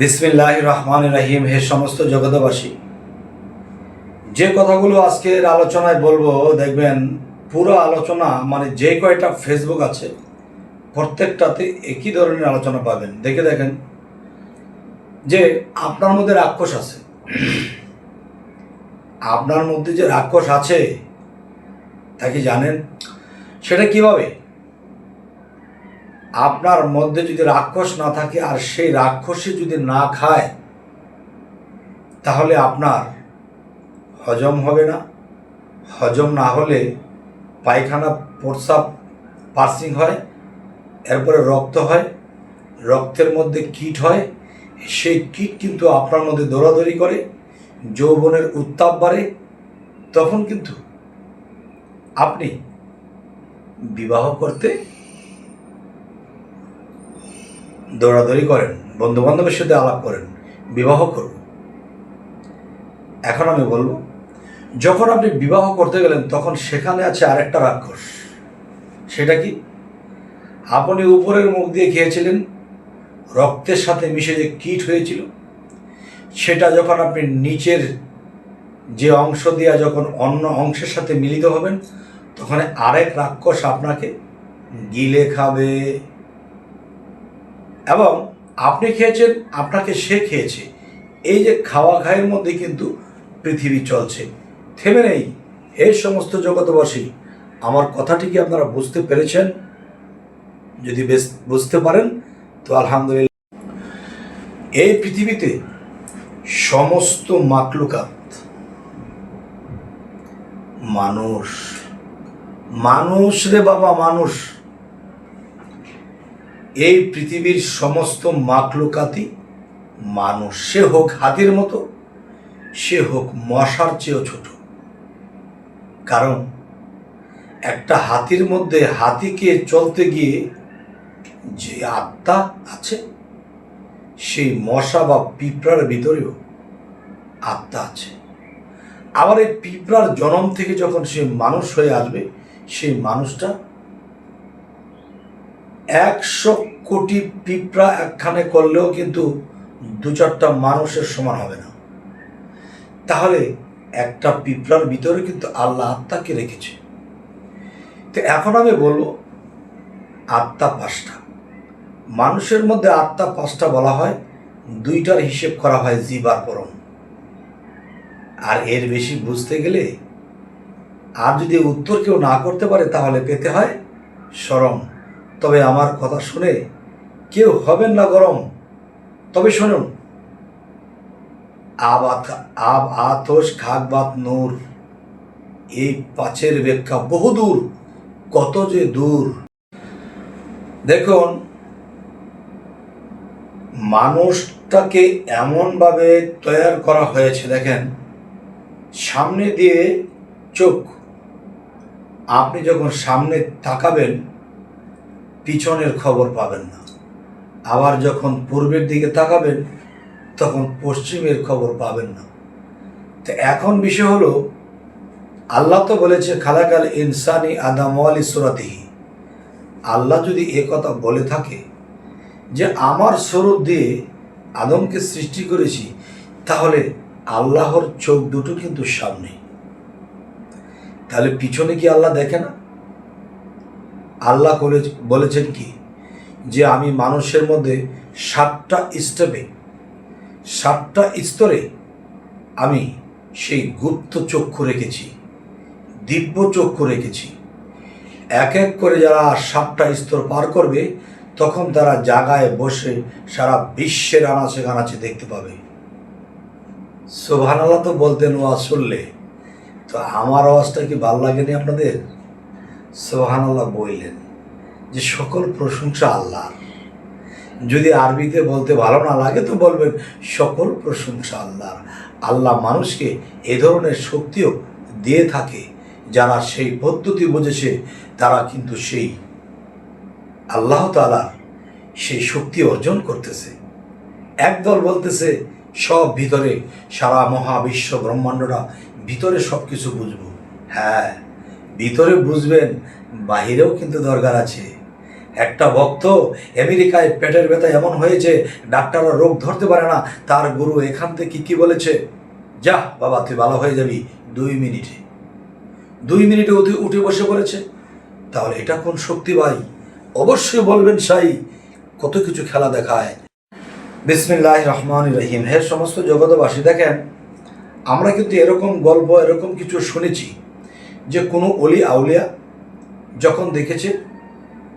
বিসমিল্লাহ রহমান রাহিম হে সমস্ত জগতবাসী যে কথাগুলো আজকের আলোচনায় বলব, দেখবেন পুরো আলোচনা মানে যে কয়টা ফেসবুক আছে, প্রত্যেকটাতে একই ধরনের আলোচনা পাবেন। দেখে দেখেন যে আপনার মধ্যে রাক্ষস আছে। আপনার মধ্যে যে রাক্ষস আছে, তা কি জানেন? সেটা কীভাবে? আপনার মধ্যে যদি রাক্ষস না থাকে আর সেই রাক্ষসে যদি না খায়, তাহলে আপনার হজম হবে না। হজম না হলে পায়খানা, প্রস্রাব পার্সিং হয়, এরপরে রক্ত হয়। রক্তের মধ্যে কীট হয়। সেই কীট কিন্তু আপনার মধ্যে দৌড়াদৌড়ি করে, যৌবনের উত্তাপ বাড়ে। তখন কিন্তু আপনি বিবাহ করতে দৌড়াদৌড়ি করেন বন্ধু বান্ধবের সাথে আলাপ করেন, বিবাহ করুন। এখন আমি বলব, যখন আপনি বিবাহ করতে গেলেন, তখন সেখানে আছে আরেকটা রাক্ষস। সেটা কি? আপনি উপরের মুখ দিয়ে খেয়েছিলেন, রক্তের সাথে মিশে যে কীট হয়েছিল, সেটা যখন আপনি নিচের যে অংশ দিয়া যখন অন্য অংশের সাথে মিলিত হবেন, তখন আরেক রাক্ষস আপনাকে গিলে খাবে। এবং আপনি খেয়েছেন, আপনাকে সে খেয়েছে। এই যে খাওয়া খায়ের মধ্যে কিন্তু পৃথিবী চলছে। থেমে নেই এই সমস্ত জগতবাসী আমার কথাটি কি আপনারা বুঝতে পেরেছেন? যদি বুঝতে পারেন, তো আলহামদুলিল্লাহ। এই পৃথিবীতে সমস্ত মাকলুকাত মানুষ। মানুষ রে বাবা, মানুষ। এই পৃথিবীর সমস্ত মাকলুকাতি মানুষ, সে হোক হাতির মতো, সে হোক মশার চেয়েও ছোট। কারণ একটা হাতির মধ্যে হাতিকে চলতে গিয়ে যে আত্মা আছে, সেই মশা বা পিঁপড়ার ভিতরেও আত্মা আছে। আবার এই পিঁপড়ার জনম থেকে যখন সে মানুষ হয়ে আসবে, সেই মানুষটা একশো কোটি পিঁপড়া একখানে করলেও কিন্তু দু চারটা মানুষের সমান হবে না। তাহলে একটা পিঁপড়ার ভিতরে কিন্তু আল্লাহ আত্মাকে রেখেছে। তো এখন আমি বলব, আত্মা পাঁচটা। মানুষের মধ্যে আত্মা পাঁচটা বলা হয়, দুইটার হিসেব করা হয় জীবার পরম। আর এর বেশি বুঝতে গেলে, আর যদি উত্তর কেউ না করতে পারে তাহলে পেতে হয় সরম। তবে আমার কথা শুনে কেউ হবেন না গরম। তবে শুনুন। আব আব আতস খাক বাত নূর, এই পাঁচের ব্যাখ্যা বহুদূর কত যে দূর। দেখুন, মানুষটাকে এমনভাবে তৈরি করা হয়েছে, দেখেন, সামনে দিয়ে চোখ। আপনি যখন সামনে তাকাবেন পিছনের খবর পাবেন না। আবার যখন পূর্বের দিকে তাকাবেন, তখন পশ্চিমের খবর পাবেন না। তো এখন বিষয় হলো, আল্লাহ তো বলেছে, খালাকাল ইনসানি আদাম আলী সুরাতিহি। আল্লাহ যদি এ কথা বলে থাকে যে, আমার স্বরূপ দিয়ে আদমকে সৃষ্টি করেছি, তাহলে আল্লাহর চোখ দুটো কিন্তু সামনে। তাহলে পিছনে কি আল্লাহ দেখে না? আল্লাহ করে বলেছেন কি? যে আমি মানুষের মধ্যে সাতটা স্টেপে সাতটা স্তরে আমি সেই গুপ্ত চক্ষু রেখেছি, দিব্য চক্ষু রেখেছি। এক এক করে যারা সাতটা স্তর পার করবে, তখন তারা জাগায় বসে সারা বিশ্বের আনাচে কানাচে দেখতে পাবে। সোভানাল্লাহ তো বলতেন ওয়াজ শুনলে তো আমার আওয়াজটা কি ভালো লাগেনি আপনাদের? সোহানাল্লাহ বললেন যে সকল প্রশংসা আল্লাহর। যদি আরবিতে বলতে ভালো না লাগে তো বলবেন সকল প্রশংসা আল্লাহর। আল্লাহ মানুষকে এ ধরনের শক্তিও দিয়ে থাকে যারা সেই পদ্ধতি বুঝেছে, তারা কিন্তু সেই আল্লাহ তালার সেই শক্তি অর্জন করতেছে। একদল বলতেছে, সব ভিতরে সারা মহাবিশ্ব ব্রহ্মাণ্ডটা ভিতরে সব কিছু বুঝব। হ্যাঁ। ভিতরে বুঝবেন, বাহিরেও কিন্তু দরকার আছে। একটা ভক্ত আমেরিকায় পেটের ব্যথা এমন হয়েছে, ডাক্তাররা রোগ ধরতে পারে না, তার গুরু এখান থেকে কি বলেছে? যা, বাবা, তুই ভালো হয়ে যাবি দুই মিনিটে। দুই মিনিটে উঠে উঠে বসে পড়েছে। তাহলে এটা কোন শক্তি ভাই? অবশ্যই বলবেন সাই, কত কিছু খেলা দেখায়। বিসমিল্লাহ রহমান রহিম। হে সমস্ত জগতবাসী দেখেন, আমরা কিন্তু এরকম গল্প, এরকম কিছু শুনেছি। যে কোনো অলি আউলিয়া যখন দেখেছে,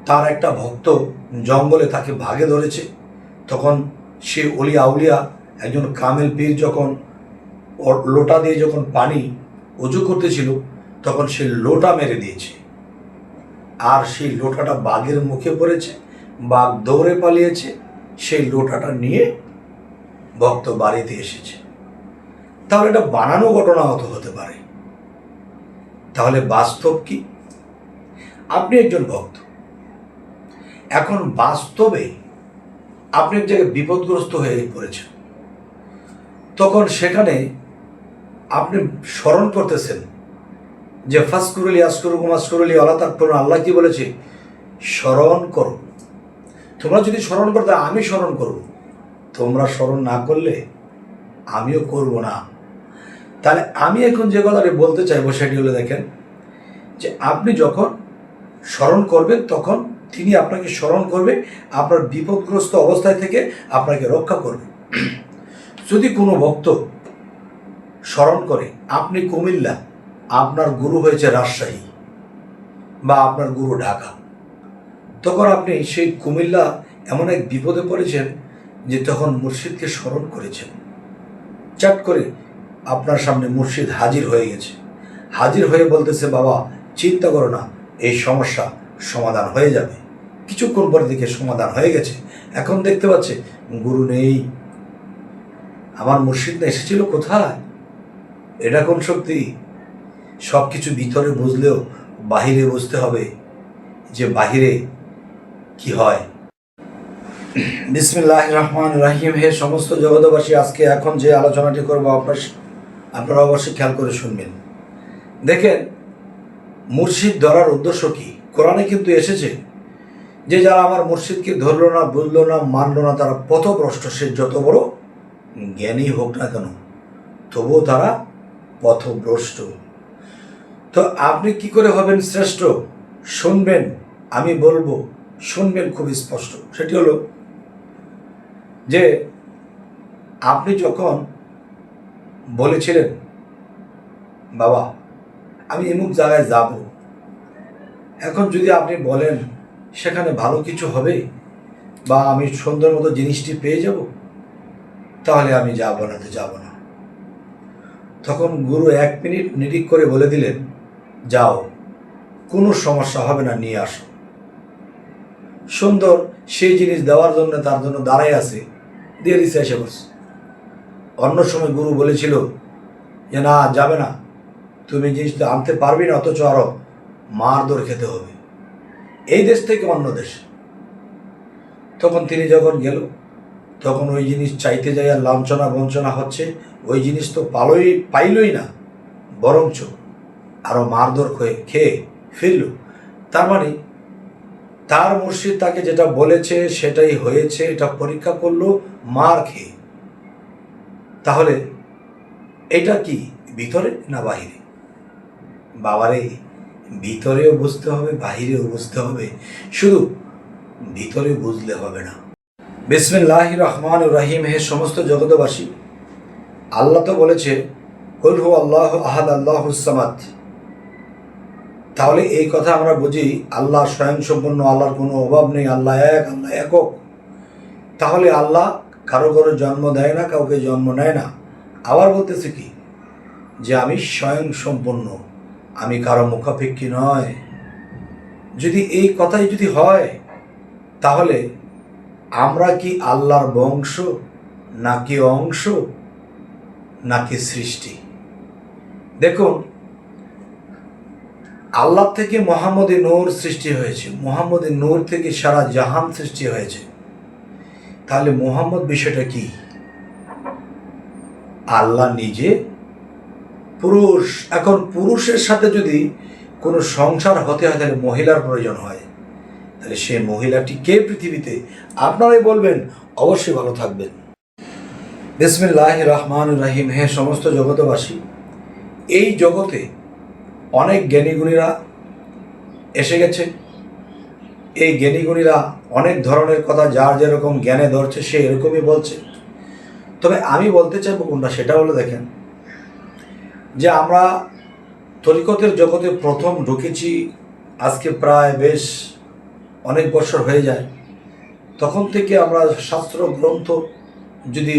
তার একটা ভক্ত জঙ্গলে তাকে ভাগে ধরেছে, তখন সে অলি আউলিয়া, একজন কামেল পীর যখন লোটা দিয়ে যখন পানি উজু করতেছিল, তখন সে লোটা মেরে দিয়েছে। আর সেই লোটাটা বাঘের মুখে পড়েছে, বাঘ দৌড়ে পালিয়েছে, সেই লোটাটা নিয়ে ভক্ত বাড়িতে এসেছে। তাহলে এটা বানানো ঘটনা হতো হতে পারে। তাহলে বাস্তব কি? আপনি একজন ভক্ত। এখন বাস্তবে আপনি এক জায়গায় বিপদগ্রস্ত হয়ে পড়েছেন। তখন সেখানে আপনি স্মরণ করতেছেন যে, ফাসকুরুলি, আসকুরুকুম, আসকুরুলি আল্লাহ তাকফুরুন আল্লাহ কি বলেছে? স্মরণ করো। তোমরা যদি স্মরণ করতে, আমি স্মরণ করব। তোমরা স্মরণ না করলে, আমিও করব না। তাহলে আমি এখন যে কথাটি বলতে চাইব সেটি হলো দেখেন যে আপনি যখন স্মরণ করবেন, তখন তিনি আপনাকে স্মরণ করবে, আপনার বিপদগ্রস্ত অবস্থায় থেকে আপনাকে রক্ষা করবে। যদি কোনো ভক্ত স্মরণ করে, আপনি কুমিল্লা, আপনার গুরু হয়েছে রাজশাহী বা আপনার গুরু ঢাকা, তখন আপনি সেই কুমিল্লা এমন এক বিপদে পড়েছেন যে তখন মুর্শিদকে স্মরণ করেছেন। চাট করে আপনার সামনে মুর্শিদ হাজির হয়ে গেছে। হাজির হয়ে বলতেছে, বাবা, চিন্তা করো না, এই সমস্যা সমাধান হয়ে যাবে। কিছুক্ষণ পরে দেখে সমাধান হয়ে গেছে। এখন দেখতে পাচ্ছে, গুরু নেই। আমার মুর্শিদ এসেছিল কোথায়? এটা কোন শক্তি সব কিছু ভিতরে বুঝলেও বাহিরে বুঝতে হবে যে বাহিরে কি হয়। বিসমিল্লাহ রহমান রাহিম। হে সমস্ত জগতবাসী আজকে এখন যে আলোচনাটি করব আপনার আপনারা অবশ্যই খেয়াল করে শুনবেন। দেখেন, মুর্শিদ ধরার উদ্দেশ্য কি? কোরআনে কিন্তু এসেছে যে যারা আমার মুর্শিদকে ধরলো না, বুঝলো না, মানলো না, তারা পথভ্রষ্ট সে যত বড় জ্ঞানী হোক না কেন, তবুও তারা পথভ্রষ্ট। তো আপনি কি করে হবেন শ্রেষ্ঠ? শুনবেন, আমি বলব, শুনবেন খুব স্পষ্ট। সেটি হলো যে, আপনি যখন বলেছিলেন, বাবা, আমি এমুক জায়গায় যাব। এখন যদি আপনি বলেন সেখানে ভালো কিছু হবে বা আমি সুন্দর মতো জিনিসটি পেয়ে যাব, তাহলে আমি যাব না তো যাব না। তখন গুরু এক মিনিট নিরিক করে বলে দিলেন, যাও, কোনো সমস্যা হবে না, নিয়ে আসো। সুন্দর সেই জিনিস দেওয়ার জন্য তার জন্য দাঁড়াই আছে, দিয়ে দিচ্ছে এসে বসে অন্য সময় গুরু বলেছিল যে না যাবে না। তুমি জিনিসটা আনতে পারবি না, অথচ আরও মারদর খেতে হবে। এই দেশ থেকে অন্য দেশ। তখন তিনি যখন গেল, তখন ওই জিনিস চাইতে যাই আর লাঞ্ছনা বঞ্চনা হচ্ছে, ওই জিনিস তো পালোই, পাইলই না, বরঞ্চ আরও মারধর হয়ে খেয়ে ফিরল। তার মানে তার মুর্শিদ তাকে যেটা বলেছে সেটাই হয়েছে, এটা পরীক্ষা করল, মার খেয়ে। তাহলে এটা কি ভিতরে না বাহিরে? বাবারে, ভিতরেও বুঝতে হবে, বাহিরেও বুঝতে হবে। শুধু ভিতরে বুঝলে হবে না। বিসমিল্লাহ রহমান রাহিম, হে সমস্ত জগতবাসী আল্লাহ তো বলেছে কলহু আল্লাহ আহাদ, আল্লাহ সামাদ। তাহলে এই কথা আমরা বুঝি, আল্লাহ স্বয়ংসম্পন্ন আল্লাহর কোনো অভাব নেই, আল্লাহ এক, আল্লাহ একক। তাহলে আল্লাহ কারও কারও জন্ম দেয় না, কাউকে জন্ম নেয় না। আবার বলতেছে কি? যে আমি স্বয়ং সম্পন্ন আমি কারও মুখাপেক্ষী নয়। যদি এই কথাই যদি হয়, তাহলে আমরা কি আল্লাহর বংশ, নাকি অংশ, নাকি সৃষ্টি? দেখুন, আল্লাহ থেকে মোহাম্মদ নূর সৃষ্টি হয়েছে, মোহাম্মদ নূর থেকে সারা জাহান সৃষ্টি হয়েছে। তাহলে মোহাম্মদ বিষয়টা কি? আল্লাহ নিজে পুরুষ, এখন পুরুষের সাথে যদি কোনো সংসার হতে হয়, তাহলে মহিলার প্রয়োজন হয়। তাহলে সে মহিলাটি কে পৃথিবীতে? আপনারাই বলবেন, অবশ্যই ভালো থাকবেন। বিসমিল্লাহ রহমান রাহিম। হে সমস্ত জগতবাসী এই জগতে অনেক জ্ঞানীগুণীরা এসে গেছে। এই জ্ঞানীগুণীরা অনেক ধরনের কথা যার যেরকম জ্ঞানে ধরছে, সে এরকমই বলছে। তবে আমি বলতে চাইব কোনটা, সেটা হলো দেখেন, যে আমরা তরিকতের জগতে প্রথম ঢুকেছি, আজকে প্রায় বেশ অনেক বছর হয়ে যায়। তখন থেকে আমরা শাস্ত্র গ্রন্থ যদি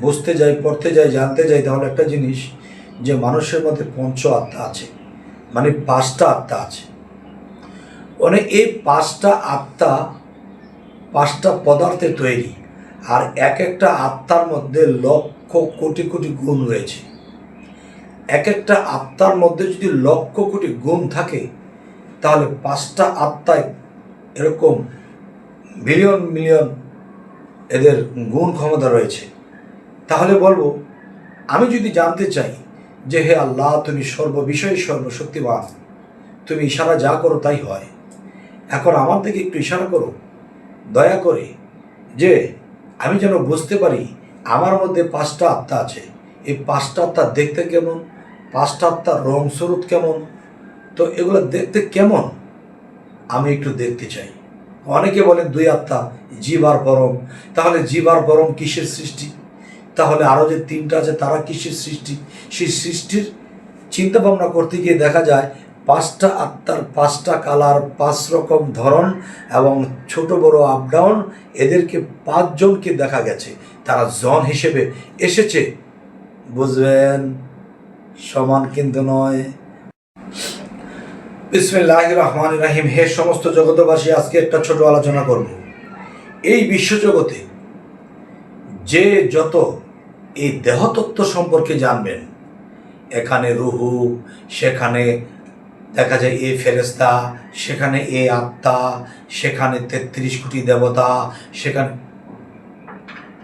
বুঝতে যাই, পড়তে যাই, জানতে যাই, তাহলে একটা জিনিস যে মানুষের মধ্যে পঞ্চ আত্মা আছে মানে পাঁচটা আত্মা আছে। মানে এই পাঁচটা আত্মা, পাঁচটা পদার্থে তৈরি। আর এক একটা আত্মার মধ্যে লক্ষ কোটি কোটি গুণ রয়েছে। এক একটা আত্মার মধ্যে যদি লক্ষ কোটি গুণ থাকে, তাহলে পাঁচটা আত্মায় এরকম বিলিয়ন মিলিয়ন এদের গুণ ক্ষমতা রয়েছে। তাহলে বলব, আমি যদি জানতে চাই যে হে আল্লাহ, তুমি সর্ববিষয়ে সর্বশক্তিবান তুমি ইশারা যা করো তাই হয়। এখন আমার দিকে একটু ইশারা করো, দয়া করে, যে আমি যেন বুঝতে পারি আমার মধ্যে পাঁচটা আত্মা আছে। এই পাঁচটা আত্মা দেখতে কেমন? পাঁচটা আত্মার রং স্বরূপ কেমন? তো এগুলো দেখতে কেমন? আমি একটু দেখতে চাই। অনেকে বলেন দুই আত্মা, জীব আর পরম। তাহলে জীব আর পরম কিসের সৃষ্টি? তাহলে আরও যে তিনটা আছে তারা কিসের সৃষ্টি? সেই সৃষ্টির চিন্তা ভাবনা করতে গিয়ে দেখা যায় পাঁচটা আত্মার পাঁচটা কালার, পাঁচ রকম ধরন এবং ছোট, বড় আপ ডাউন এদেরকে পাঁচজনকে দেখা গেছে। তারা জন হিসেবে এসেছে। বুঝবেন? সমান কিন্তু নয়। বিসমিল্লাহ রহমান রাহিম। হে সমস্ত জগতবাসী আজকে একটা ছোট আলোচনা করব। এই বিশ্বজগতে যে যত এই দেহতত্ত্ব সম্পর্কে জানবেন, এখানে রুহু, সেখানে দেখা যায় এ ফেরেস্তা সেখানে এ আত্মা, সেখানে তেত্রিশ কোটি দেবতা, সেখানে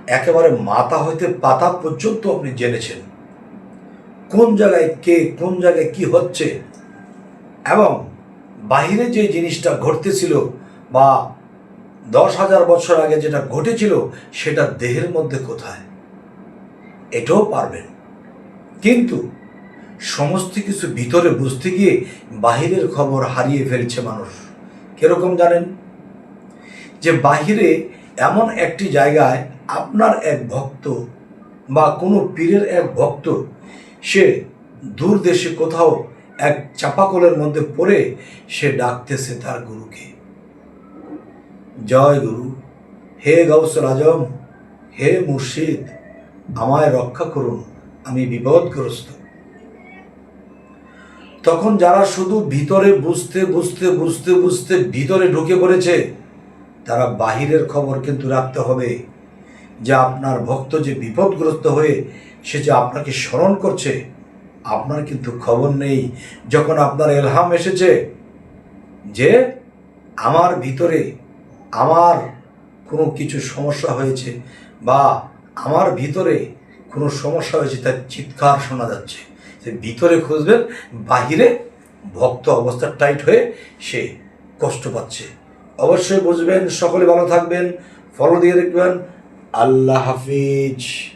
একেবারে মাথা হইতে পাতা পর্যন্ত আপনি জেনেছেন। কোন জায়গায় কে, কোন জায়গায় কি হচ্ছে? এবং বাহিরে যে জিনিসটা ঘটতেছিল বা দশ হাজার বছর আগে যেটা ঘটেছিল, সেটা দেহের মধ্যে কোথায়? এটাও পারবেন। কিন্তু সমস্ত কিছু ভিতরে বুঝতে গিয়ে বাহিরের খবর হারিয়ে ফেলছে মানুষ। কীরকম জানেন? যে বাহিরে এমন একটি জায়গায় আপনার এক ভক্ত বা কোনো পীরের এক ভক্ত, সে দূর দেশে কোথাও এক চাপাকলের মধ্যে পড়ে, সে ডাকতেছে তার গুরুকে। জয় গুরু, হে গৌসল আজম হে মুর্শিদ, আমায় রক্ষা করুন, আমি বিপদগ্রস্ত। তখন যারা শুধু ভিতরে বুঝতে বুঝতে বুঝতে বুঝতে ভিতরে ঢুকে পড়েছে, তারা বাহিরের খবর কিন্তু রাখতে হবে যে আপনার ভক্ত যে বিপদগ্রস্ত হয়ে সে যে আপনাকে স্মরণ করছে, আপনার কিন্তু খবর নেই। যখন আপনার এলহাম এসেছে যে আমার ভিতরে আমার কোনো কিছু সমস্যা হয়েছে বা আমার ভিতরে কোনো সমস্যা হয়েছে, তার চিৎকার শোনা যাচ্ছে। সে ভিতরে খুঁজবেন, বাহিরে ভক্ত অবস্থা টাইট হয়ে সে কষ্ট পাচ্ছে। অবশ্যই বুঝবেন, সকলে ভালো থাকবেন, ফলো দিয়ে দেখবেন। আল্লাহ হাফিজ।